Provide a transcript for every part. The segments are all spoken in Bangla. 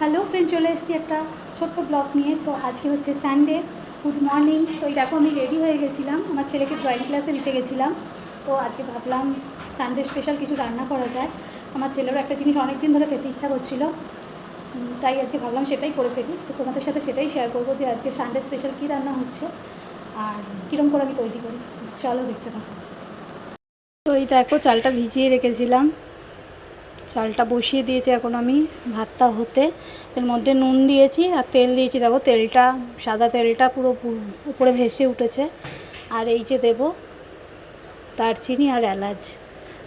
হ্যালো ফ্রেন্ড চলে এসেছি একটা ছোট্ট ব্লগ নিয়ে। তো আজকে হচ্ছে সানডে গুড মর্নিং তো দেখো, আমি রেডি হয়ে গেছিলাম। আমার ছেলেকে ড্রয়িং ক্লাসে নিতে গেছিলাম। তো আজকে ভাবলাম সানডে স্পেশাল কিছু রান্না করা যায়। আমার ছেলেরও একটা জিনিস অনেক দিন ধরে খেতে ইচ্ছা করছিল। তাই আজকে ভাবলাম সেটাই করে ফেলি। তো তোমাদের সাথে সেটাই শেয়ার করব যে আজকে সানডে স্পেশাল কী রান্না হচ্ছে আর কীরকম করে আমি তৈরি করি। চলো দেখতে থাকো। তো এই দেখো, চালটা ভিজিয়ে রেখেছিলাম। চালটা বসিয়ে দিয়েছি এখন আমি ভাতটা হতে। এর মধ্যে নুন দিয়েছি আর তেল দিয়েছি। দেখো তেলটা, সাদা তেলটা পুরো উপরে ভেসে উঠেছে। আর এই যে দেবো দারচিনি আর এলাচ।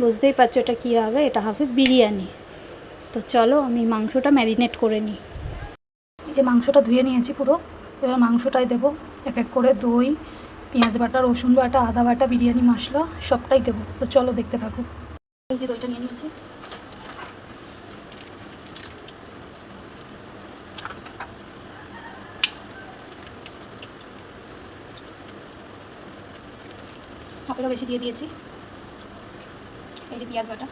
বুঝতেই পারছ এটা কী হবে? এটা হবে বিরিয়ানি। তো চলো আমি মাংসটা ম্যারিনেট করে নিই। এই যে মাংসটা ধুয়ে নিয়েছি পুরো। এবার মাংসটাই দেবো এক এক করে দই, পেঁয়াজ বাটা, রসুন বাটা, আদা বাটা, বিরিয়ানি মশলা, সবটাই দেবো। তো চলো দেখতে থাকো। এই যে দইটা নিয়ে নিয়েছি। হাফেরও বেশি দিয়ে দিয়েছি। এই যে পেঁয়াজ বাটা।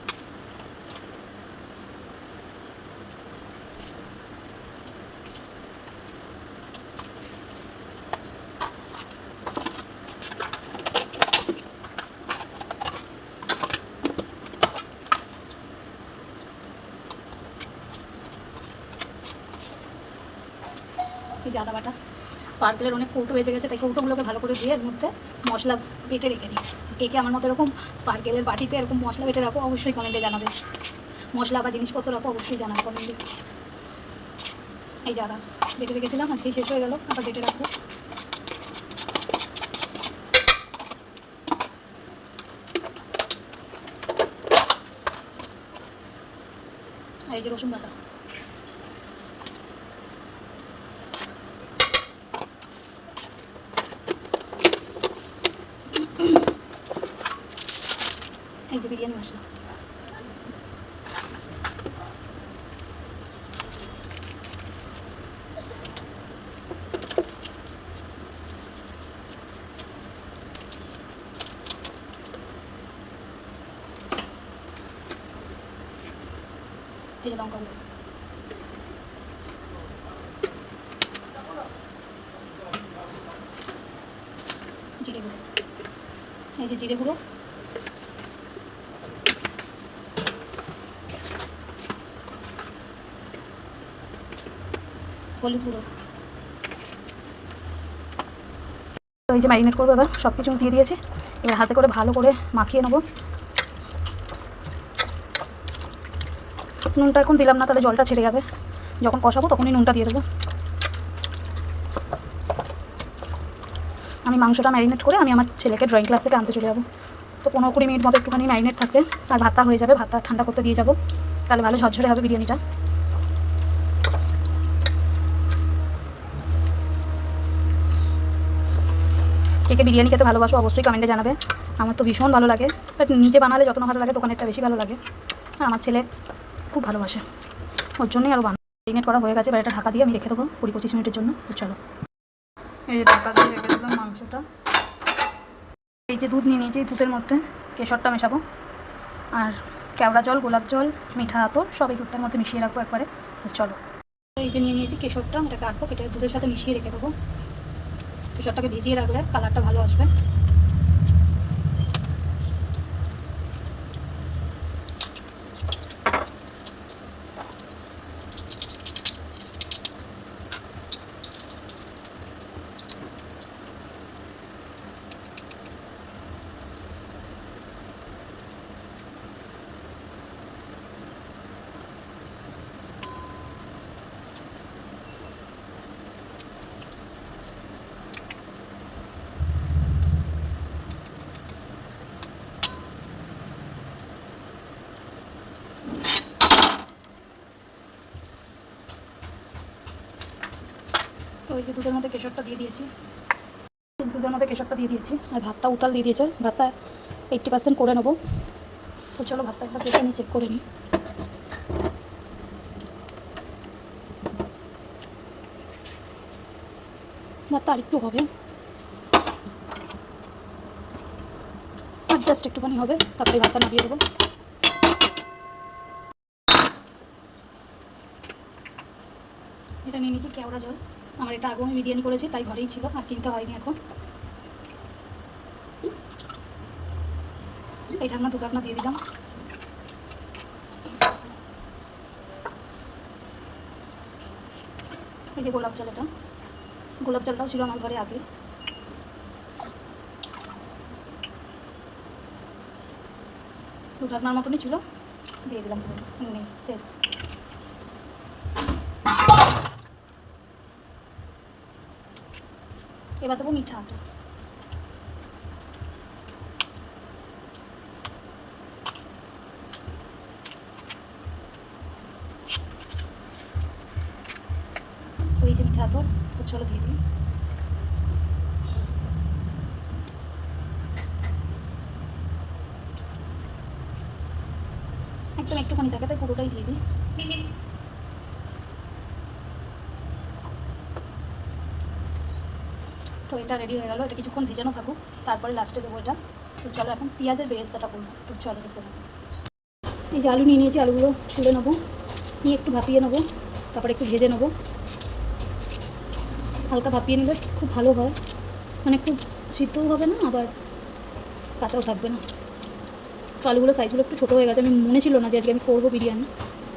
এই আদা বাটা। স্পার্কেলের অনেক কৌটো বেজে গেছে, তাই কৌটোগুলোকে ভালো করে দিয়ে এর মধ্যে মশলা বেটে রেখে দিই। কে কে আমার মতো এরকম স্পার্কেলের বাটিতে এরকম মশলা বেটে রাখো, অবশ্যই কমেন্টে জানাবে। মশলা বা জিনিসপত্র রাখো, অবশ্যই জানাবে কমেন্টে এই যে, বেটে রেখেছিলাম, আজকেই শেষ হয়ে গেল, আবার বেটে রাখব। আর এই যে রসুন বাটা। বিরিয়ানি মশলা। এই লঙ্কা গুঁড়ো। জিরে গুঁড়ো। এই যে জিরে গুঁড়ো। তো এই যে ম্যারিনেট করব এবার সব কিছু দিয়ে দিয়েছি। এবার হাতে করে ভালো করে মাখিয়ে নেব। নুনটা এখন দিলাম না, তাহলে জলটা ছেড়ে যাবে। যখন কষাবো তখনই নুনটা দিয়ে দেবো। আমি মাংসটা ম্যারিনেট করে আমি আমার ছেলেকে ড্রয়িং ক্লাস থেকে আনতে চলে যাব। তো পনেরো কুড়ি মিনিট মতো একটুখানি ম্যারিনেট থাকবে, আর ভাতটা হয়ে যাবে, ভাতটা ঠান্ডা করতে দিয়ে যাব। তাহলে ভালো ঝরঝরে হবে বিরিয়ানিটা। কে কে বিরিয়ানি খেতে ভালোবাসো অবশ্যই কমেন্টে জানাবে। আমার তো ভীষণ ভালো লাগে। বাট নিজে বানালে যত ভালো লাগে, দোকানেরটা বেশি ভালো লাগে। আর আমার ছেলে খুব ভালোবাসে। ওর জন্যই আরও ম্যারিনেট করা হয়ে গেছে এটা ঢাকা দিয়ে আমি রেখে দেবো কুড়ি পঁচিশ মিনিটের জন্য। তো চলো। এই যে ঢাকা দিয়ে রেখে দিলাম মাংসটা। এই যে দুধ নিয়ে নিয়েছি দুধের মধ্যে। কেশরটা মেশাবো। আর কেওড়া জল, গোলাপ জল, মিঠা আতর সব এই দুধটার মধ্যে মিশিয়ে রাখব একবারে। তো চলো। এই যে নিয়ে নিয়েছি কেশরটা এটা কাটবো এটা দুধের সাথে মিশিয়ে রেখে দেবো। কেশরটাকে ভিজিয়ে রাখলে কালারটা ভালো আসবে। তো এই যে দুধের মধ্যে কেশরটা দিয়ে দিয়েছি। দুধের মধ্যে কেশরটা দিয়ে দিয়েছি আর ভাতটা উতাল দিয়ে দিয়েছে। ভাতটা এইট্টি পার্সেন্ট করে নেব। তো চলো ভাতটা একবার দেখে নিই চেক করে নিই। ভাতটা আরেকটু হবে। আর জাস্ট একটুখানি হবে, তারপরে ভাতটা নামিয়ে দেবো। এটা নিয়ে নিয়েছি কেওড়া জল। আমার এটা আগেও আমি বিরিয়ানি করেছি, তাই ঘরেই ছিল, আর কিনতে হয়নি এখন। এই ঢাকনা, দু ঢাকনা দিয়ে দিলাম। এই যে গোলাপ জল এটা গোলাপ জলটাও ছিল আমার ঘরে আগে। দু ঢাকনার মতনই ছিল, দিয়ে দিলাম এমনি শেষ। এবার দেবো মিঠা আটা। তো যে মিঠা আতর, তো চলো দিয়ে দিই। একদম একটুখানি থাকে, তাই পুরোটাই দিয়ে দিই। তো এটা রেডি হয়ে গেল, এটা কিছুক্ষণ ভেজানো থাকুক, তারপরে লাস্টে দেবো এটা। তো চলো এখন পেঁয়াজের বেরেস্তাটা করব। তো চলো দেখতে থাকো। এই যে আলু নিয়ে নিয়েছি, আলুগুলো ছুলে নেব, নিয়ে একটু ভাপিয়ে নেব, তারপরে একটু ভেজে নেব। হালকা ভাপিয়ে নিলে খুব ভালো হয়। মানে খুব সিদ্ধও হবে না, আবার কাঁচাও থাকবে না। তো আলুগুলো সাইজগুলো একটু ছোটো হয়ে গেছে, আমি মনে ছিল না যে আজকে আমি করব বিরিয়ানি।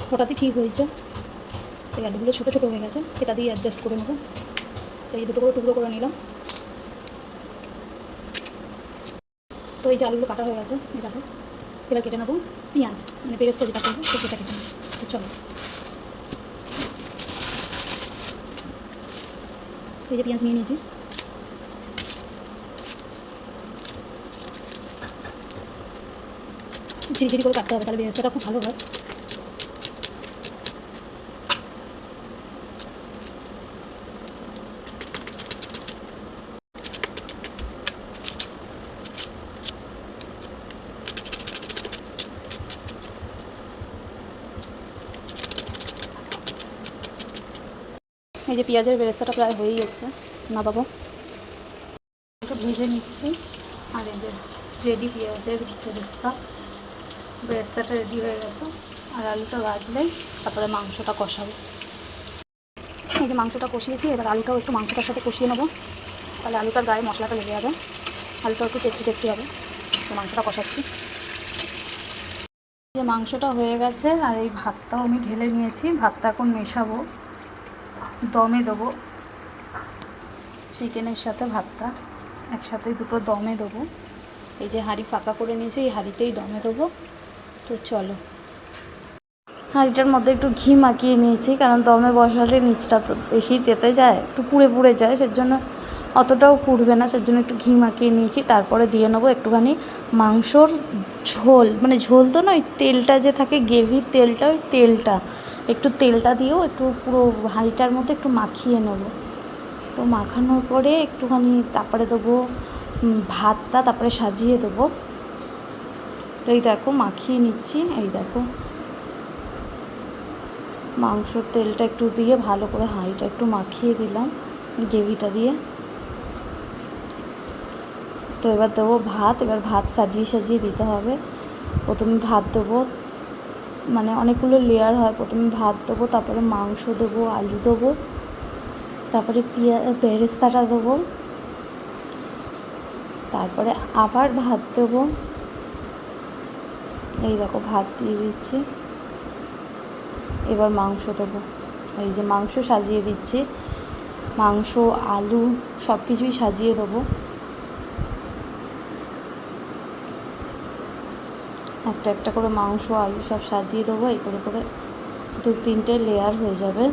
হঠাৎই ঠিক হয়েছে। এই আলুগুলো ছোটো ছোটো হয়ে গেছে এটা দিয়ে অ্যাডজাস্ট করে নেব। এই দুটো করে টুকরো করে নিলাম। তো এই যে আলুগুলো কাটা হয়ে গেছে দেখো। এবার কেটে নেব পেঁয়াজ মানে পেরেস্তা যেটা করব সেটা কেটে নেব। চলো। এই যে পেঁয়াজ নিয়ে নিয়েছি। ঝিরিঝিরি ঝিরি করে কাটতে হবে, তাহলে পেঁয়াজটা খুব ভালো হয়। এই যে পেঁয়াজের বেরেস্তাটা প্রায় হয়েই এসছে। না বাবু একটু ভেজে নিচ্ছি। আর এই যে রেডি পেঁয়াজের বেরেস্তা। বেরেস্তাটা রেডি হয়ে গেছে। আর আলুটা ভাজলে তারপরে মাংসটা কষাবো। এই যে মাংসটা কষিয়েছি, এবার আলুটাও একটু মাংসটার সাথে কষিয়ে নেব। তাহলে আলুটার গায়ে মশলাটা লেগে যাবে। আলুটাও একটু টেস্টি টেস্টি হবে। তো মাংসটা কষাচ্ছি। যে মাংসটা হয়ে গেছে, আর এই ভাতটাও আমি ঢেলে নিয়েছি। ভাতটা এখন মেশাবো। দমে দেবো। চিকেনের সাথে ভাতটা। একসাথে দুটো দমে দেবো। এই যে হাঁড়ি ফাঁকা করে নিয়েছি, এই হাঁড়িতেই দমে দেবো। তো চলো। হাঁড়িটার মধ্যে একটু ঘি মাখিয়ে নিয়েছি, কারণ দমে বসালে নিচটা তো বেশি তেতে যায়, একটু পুড়ে পুড়ে যায়, সেজন্য অতটাও পুড়বে না, সেজন্য একটু ঘি মাখিয়ে নিয়েছি। তারপরে দিয়ে নেব একটুখানি মাংসর ঝোল। মানে ঝোল তো নয়, তেলটা যে থাকে, গ্রেভির তেলটা, ওই তেলটা। একটু তেলটা দিয়েও একটু পুরো হাঁড়িটার মধ্যে একটু মাখিয়ে নেব। তো মাখানোর পরে একটুখানি তারপরে দেবো ভাতটা তারপরে সাজিয়ে দেবো। তো এই দেখো মাখিয়ে নিচ্ছি, এই দেখো। মাংসর তেলটা একটু দিয়ে ভালো করে হাঁড়িটা একটু মাখিয়ে দিলাম গ্রেভিটা দিয়ে। তো এবার দেবো ভাত, এবার ভাত সাজিয়ে সাজিয়ে দিতে হবে। প্রথমে ভাত দেবো মানে অনেকগুলো লেয়ার হয়। প্রথমে ভাত দেবো, তারপরে মাংস দেবো, আলু দেবো, তারপরে পিঁয়া, বেরেস্তাটা দেবো, তারপরে আবার ভাত দেবো। এই দেখো, ভাত দিয়ে দিচ্ছি। এবার মাংস দেবো। এই যে মাংস সাজিয়ে দিচ্ছি। মাংস, আলু সব কিছুই সাজিয়ে দেবো। একটা একটা করে মাংস, আলু সব সাজিয়ে দেবো, এই করে করে দু তিনটে লেয়ার হয়ে যাবে।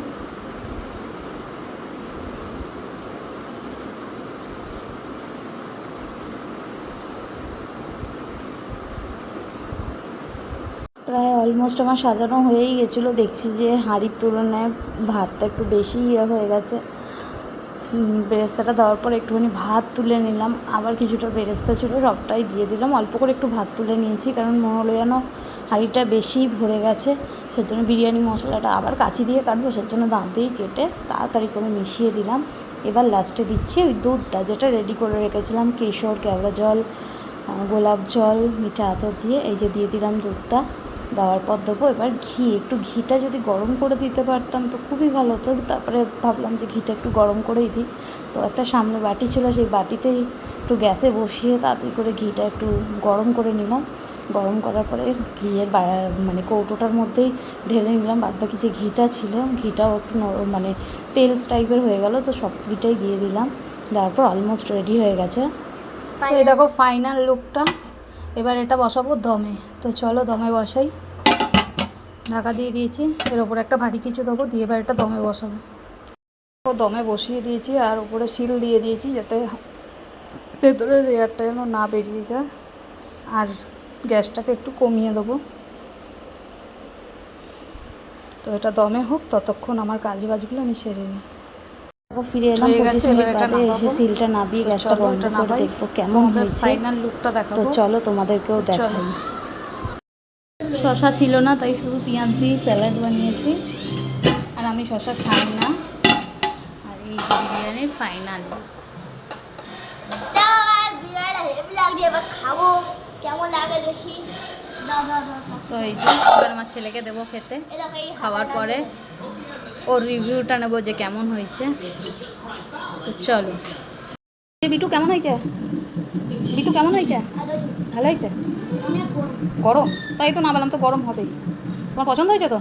প্রায় অলমোস্ট আমার সাজানো হয়েই গেছিল, দেখছি যে হাঁড়ির তুলনায় ভাতটা একটু বেশি ইয়ে হয়ে গেছে। বেরেস্তাটা দেওয়ার পর একটুখানি ভাত তুলে নিলাম। আবার কিছুটা বেরেস্তা ছিল সবটাই দিয়ে দিলাম। অল্প করে একটু ভাত তুলে নিয়েছি, কারণ মনে হলো যেন হাঁড়িটা বেশিই ভরে গেছে। সেজন্য বিরিয়ানি মশলাটা আবার কাছি দিয়ে কাটবো, সেজন্য দাঁত দিয়েই কেটে তাড়াতাড়ি করে মিশিয়ে দিলাম। এবার লাস্টে দিচ্ছি ওই দুধটা, যেটা রেডি করে রেখেছিলাম, কেশর, কেওড়া জল গোলাপ জল, মিঠা আতর দিয়ে। এই যে দিয়ে দিলাম দুধটা। দেওয়ার পর দেবো। এবার ঘি একটু ঘিটা যদি গরম করে দিতে পারতাম তো খুবই ভালো হতো। তারপরে ভাবলাম যে ঘিটা একটু গরম করেই দিই। তো একটা সামনে বাটি ছিল সেই বাটিতেই একটু গ্যাসে বসিয়ে তাড়াতাড়ি করে ঘিটা একটু গরম করে নিলাম। গরম করার পরে ঘিয়ের বা- মানে কৌটোটার মধ্যেই ঢেলে নিলাম। বাদ বাকি যে ঘিটা ছিল ঘিটাও একটু নরম মানে তেল টাইপের হয়ে গেল তো সব ঘিটাই দিয়ে দিলাম। দেওয়ার পর অলমোস্ট রেডি হয়ে গেছে। তো এই দেখো ফাইনাল লুকটা এবার এটা বসাবো দমে। তো চলো দমে বসাই। ঢাকা দিয়ে দিয়েছি। এর ওপরে একটা ভারী কিছু দেবো, দিয়ে এবার এটা দমে বসাবো। দমে বসিয়ে দিয়েছি আর উপরে শিল দিয়ে দিয়েছি যাতে ভেতরের এয়ারটা যেন না বেরিয়ে যায়। আর গ্যাসটাকে একটু কমিয়ে দেবো। তো এটা দমে হোক, ততক্ষণ আমার কাজ বাজগুলো আমি সেরে নিই। ফিরে এলাম হয়ে গেছে, পঁচিশ মিনিট বাদে এসে সিলটা নাবিয়ে গ্যাসটা বন্ধ করে দেখব কেমন হয়েছে। ফাইনাল লুকটা তো চলো তোমাদেরকেও দেখাই। শশা ছিল না তাই শুধু পেঁয়াজ দিয়ে স্যালাড বানিয়েছি। আর আমি শশা খাই না। আর এই বিরিয়ানির ফাইনাল খাব। কেমন লাগে দেখি। তো এই যে এবার আমার ছেলেকে দেবো খেতে। খাওয়ার পরে ওর রিভিউটা নেব যে কেমন হয়েছে। তো চলো। বিটু কেমন হয়েছে? বিটু কেমন হয়েছে? ভালো হয়েছে। গরম। তাই তো না বললাম তো গরম হবেই। তোমার পছন্দ হয়েছে তো?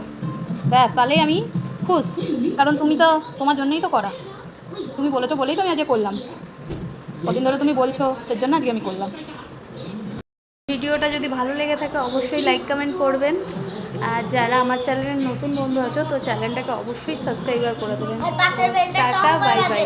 ব্যাস তাহলেই আমি খুশ। কারণ তুমি তো তোমার জন্যই তো করা। তুমি বলেছ বলেই তো আমি আজকে করলাম। কদিন ধরে তুমি বলছো সেজন্য আজকে আমি করলাম। ভিডিওটা যদি ভালো লেগে থাকে অবশ্যই লাইক কমেন্ট করবেন। আর যারা আমার চ্যানেলের নতুন বন্ধু আছো তো চ্যানেলটাকে অবশ্যই সাবস্ক্রাইবার করে দেবেন। Tata, bye bye.